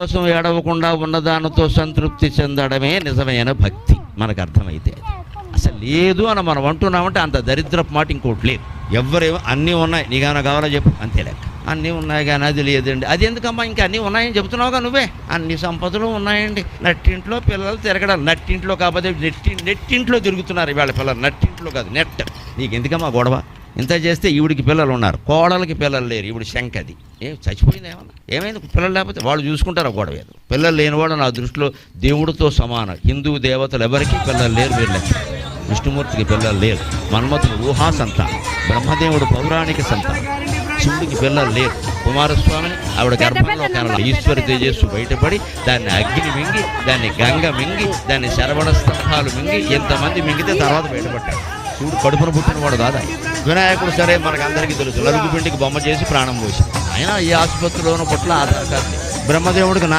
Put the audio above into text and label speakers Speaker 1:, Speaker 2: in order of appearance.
Speaker 1: కోసం ఏడవకుండా ఉన్నదానితో సంతృప్తి చెందడమే నిజమైన భక్తి. మనకు అర్థమైతే అసలు లేదు అని మనం అంటున్నామంటే అంత దరిద్రపు మాట ఇంకోటి లేదు. ఎవరేమో అన్నీ ఉన్నాయి. నీకేమైనా కావాలో చెప్పు? అంతే లెక్క. అన్నీ ఉన్నాయి కానీ అది లేదండి. అది ఎందుకమ్మా ఇంకా అన్నీ ఉన్నాయని చెప్తున్నావుగా నువ్వే? అన్ని సంపదలు ఉన్నాయండి. నట్టింట్లో పిల్లలు తిరగడం. నట్టింట్లో కాకపోతే నెట్టి నెట్టింట్లో తిరుగుతున్నారు ఇవాళ పిల్లలు. నట్టింట్లో కాదు నెట్. నీకు ఎందుకమ్మా గొడవ? ఇంత చేస్తే ఈవిడికి పిల్లలు ఉన్నారు. కోడలకి పిల్లలు లేరు. ఈవిడ శంకది ఏం చచ్చిపోయింది ఏమన్నా? ఏమైంది? పిల్లలు లేకపోతే వాళ్ళు చూసుకుంటారు గొడవ ఏదో. పిల్లలు లేనివాడు నా దృష్టిలో దేవుడితో సమానం. హిందూ దేవతలు ఎవరికి పిల్లలు లేరు వీళ్ళ విష్ణుమూర్తికి పిల్లలు లేరు. మన్మథుడు ఊహా సంతానం. బ్రహ్మదేవుడు పౌరాణిక సంతానం. శివుడికి పిల్లలు లేరు. కుమారస్వామిని ఆవిడ గర్భంలో కనల ఈశ్వరి తేజస్సు బయటపడి దాన్ని అగ్ని మింగి దాన్ని గంగ మింగి దాన్ని శరవణ స్తంభాలు మింగి ఎంతమంది మింగితే తర్వాత బయటపడ్డాడు. శివుడు కడుపున పుట్టిన వాడు కాదా? వినాయకుడు సరే మనకు అందరికీ తెలుసు. లరుగుపిండికి బొమ్మ చేసి ప్రాణం పోసి అయినా ఈ ఆసుపత్రిలోనూ పట్ల ఆధార్ బ్రహ్మదేవుడికి నా